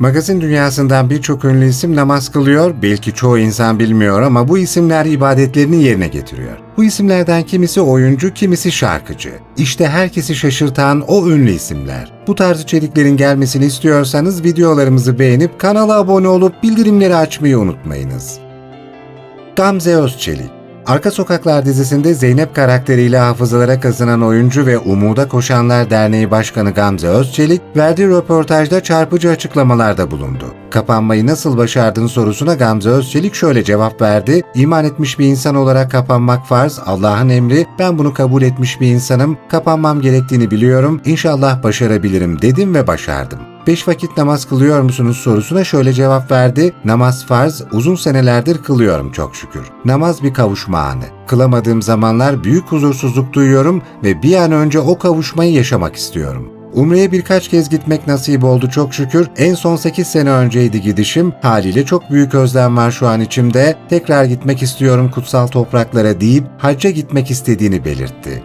Magazin dünyasından birçok ünlü isim namaz kılıyor, belki çoğu insan bilmiyor ama bu isimler ibadetlerini yerine getiriyor. Bu isimlerden kimisi oyuncu, kimisi şarkıcı. İşte herkesi şaşırtan o ünlü isimler. Bu tarz içeriklerin gelmesini istiyorsanız videolarımızı beğenip kanala abone olup bildirimleri açmayı unutmayınız. Gamze Özçelik Arka Sokaklar dizisinde Zeynep karakteriyle hafızalara kazınan oyuncu ve Umuda Koşanlar Derneği Başkanı Gamze Özçelik, verdiği röportajda çarpıcı açıklamalarda bulundu. Kapanmayı nasıl başardın sorusuna Gamze Özçelik şöyle cevap verdi. İman etmiş bir insan olarak kapanmak farz, Allah'ın emri, ben bunu kabul etmiş bir insanım, kapanmam gerektiğini biliyorum, İnşallah başarabilirim dedim ve başardım. Beş vakit namaz kılıyor musunuz sorusuna şöyle cevap verdi. Namaz farz, uzun senelerdir kılıyorum çok şükür. Namaz bir kavuşma anı. Kılamadığım zamanlar büyük huzursuzluk duyuyorum ve bir an önce o kavuşmayı yaşamak istiyorum. Umre'ye birkaç kez gitmek nasip oldu çok şükür. En son 8 sene önceydi gidişim. Haliyle çok büyük özlem var şu an içimde. Tekrar gitmek istiyorum kutsal topraklara deyip hacca gitmek istediğini belirtti.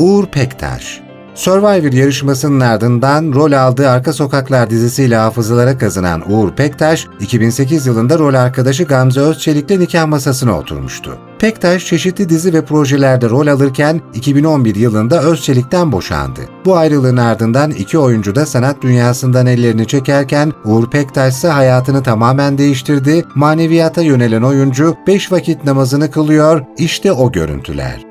Uğur Pektaş Survivor yarışmasının ardından rol aldığı Arka Sokaklar dizisiyle hafızalara kazınan Uğur Pektaş, 2008 yılında rol arkadaşı Gamze Özçelik'le nikah masasına oturmuştu. Pektaş çeşitli dizi ve projelerde rol alırken 2011 yılında Özçelik'ten boşandı. Bu ayrılığın ardından iki oyuncu da sanat dünyasından ellerini çekerken Uğur Pektaş ise hayatını tamamen değiştirdi. Maneviyata yönelen oyuncu 5 vakit namazını kılıyor. İşte o görüntüler.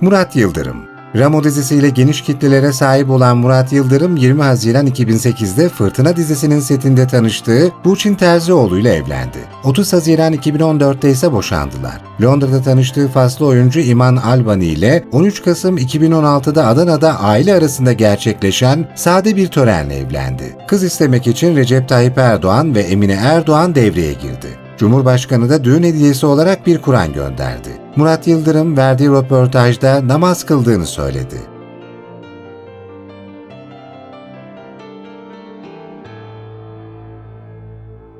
Murat Yıldırım Ramo dizisiyle geniş kitlelere sahip olan Murat Yıldırım 20 Haziran 2008'de Fırtına dizisinin setinde tanıştığı Burçin Terzioğlu ile evlendi. 30 Haziran 2014'te ise boşandılar. Londra'da tanıştığı faslı oyuncu İman Albani ile 13 Kasım 2016'da Adana'da aile arasında gerçekleşen sade bir törenle evlendi. Kız istemek için Recep Tayyip Erdoğan ve Emine Erdoğan devreye girdi. Cumhurbaşkanı da düğün hediyesi olarak bir Kur'an gönderdi. Murat Yıldırım verdiği röportajda namaz kıldığını söyledi.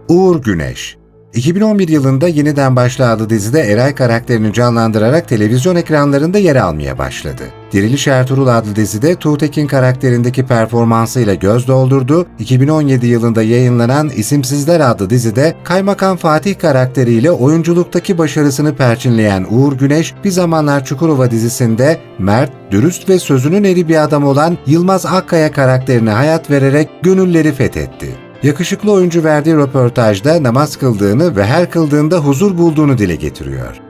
Uğur Güneş 2011 yılında yeniden başladığı dizide Eray karakterini canlandırarak televizyon ekranlarında yer almaya başladı. Diriliş Ertuğrul adlı dizide Tuğtekin karakterindeki performansıyla göz doldurdu. 2017 yılında yayınlanan İsimsizler adlı dizide Kaymakam Fatih karakteriyle oyunculuktaki başarısını perçinleyen Uğur Güneş, bir zamanlar Çukurova dizisinde mert, dürüst ve sözünün eri bir adam olan Yılmaz Akkaya karakterine hayat vererek gönülleri fethetti. Yakışıklı oyuncu verdiği röportajda namaz kıldığını ve her kıldığında huzur bulduğunu dile getiriyor.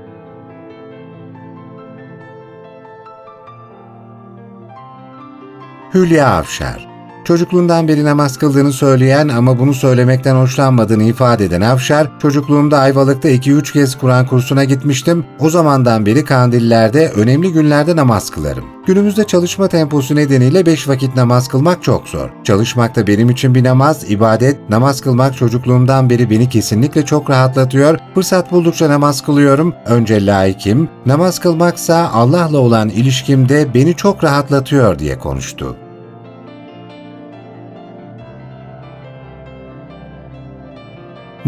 Hülya Avşar Çocukluğundan beri namaz kıldığını söyleyen ama bunu söylemekten hoşlanmadığını ifade eden Avşar, çocukluğumda Ayvalık'ta 2-3 kez Kur'an kursuna gitmiştim. O zamandan beri kandillerde, önemli günlerde namaz kılarım. Günümüzde çalışma temposu nedeniyle 5 vakit namaz kılmak çok zor. Çalışmak da benim için bir namaz, ibadet, namaz kılmak çocukluğumdan beri beni kesinlikle çok rahatlatıyor. Fırsat buldukça namaz kılıyorum. Önce laikim, namaz kılmaksa Allah'la olan ilişkimde beni çok rahatlatıyor diye konuştu.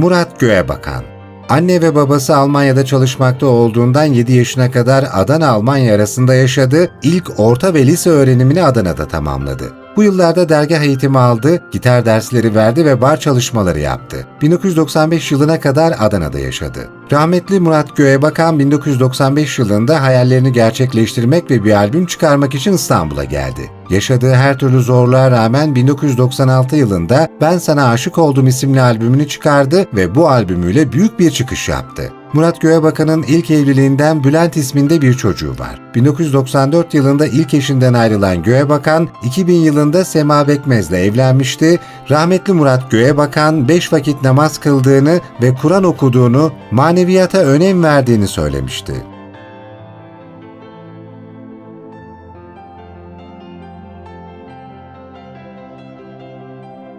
Murat Göğebakan Anne ve babası Almanya'da çalışmakta olduğundan 7 yaşına kadar Adana-Almanya arasında yaşadı, ilk orta ve lise öğrenimini Adana'da tamamladı. Bu yıllarda dergah eğitimi aldı, gitar dersleri verdi ve bar çalışmaları yaptı. 1995 yılına kadar Adana'da yaşadı. Rahmetli Murat Göğebakan 1995 yılında hayallerini gerçekleştirmek ve bir albüm çıkarmak için İstanbul'a geldi. Yaşadığı her türlü zorluğa rağmen 1996 yılında Ben Sana Aşık Oldum isimli albümünü çıkardı ve bu albümüyle büyük bir çıkış yaptı. Murat Göğebakan'ın ilk evliliğinden Bülent isminde bir çocuğu var. 1994 yılında ilk eşinden ayrılan Göğebakan, 2000 yılında Sema Bekmez'le evlenmişti. Rahmetli Murat Göğebakan 5 vakit namaz kıldığını ve Kur'an okuduğunu, maneviyata önem verdiğini söylemişti.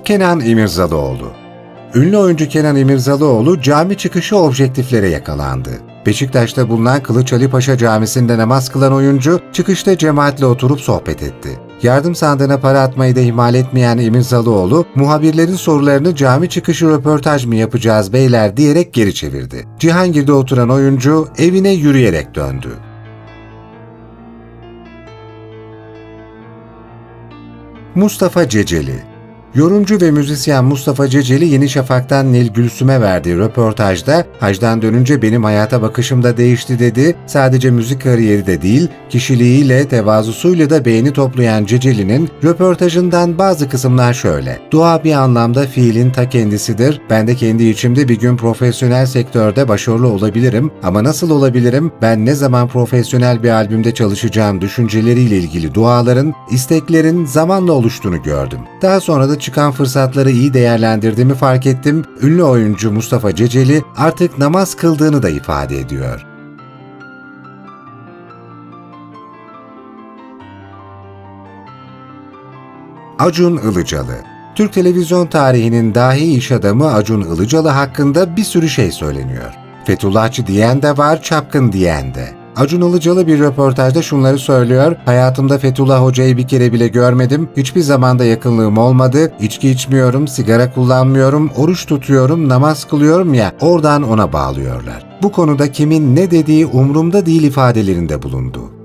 Kenan İmirzalıoğlu Ünlü oyuncu Kenan İmirzalıoğlu cami çıkışı objektiflere yakalandı. Beşiktaş'ta bulunan Kılıç Ali Paşa Camisi'nde namaz kılan oyuncu çıkışta cemaatle oturup sohbet etti. Yardım sandığına para atmayı da ihmal etmeyen İmirzalıoğlu, muhabirlerin sorularını cami çıkışı röportaj mı yapacağız beyler diyerek geri çevirdi. Cihangir'de oturan oyuncu evine yürüyerek döndü. Mustafa Ceceli Yorumcu ve müzisyen Mustafa Ceceli Yeni Şafak'tan Nil Gülsüm'e verdiği röportajda hacdan dönünce benim hayata bakışım da değişti dedi. Sadece müzik kariyeri de değil, kişiliğiyle, tevazusuyla da beğeni toplayan Ceceli'nin röportajından bazı kısımlar şöyle. Dua bir anlamda fiilin ta kendisidir. Ben de kendi içimde bir gün profesyonel sektörde başarılı olabilirim ama nasıl olabilirim? Ben ne zaman profesyonel bir albümde çalışacağım düşünceleriyle ilgili duaların, isteklerin zamanla oluştuğunu gördüm. Daha sonra da çıkan fırsatları iyi değerlendirdiğimi fark ettim. Ünlü oyuncu Mustafa Ceceli artık namaz kıldığını da ifade ediyor. Acun Ilıcalı Türk televizyon tarihinin dahi iş adamı Acun Ilıcalı hakkında bir sürü şey söyleniyor. Fethullahçı diyen de var, çapkın diyen de. Acun Ilıcalı bir röportajda şunları söylüyor. Hayatımda Fethullah Hoca'yı bir kere bile görmedim. Hiçbir zamanda yakınlığım olmadı. İçki içmiyorum, sigara kullanmıyorum, oruç tutuyorum, namaz kılıyorum ya oradan ona bağlıyorlar. Bu konuda kimin ne dediği umurumda değil ifadelerinde bulundu.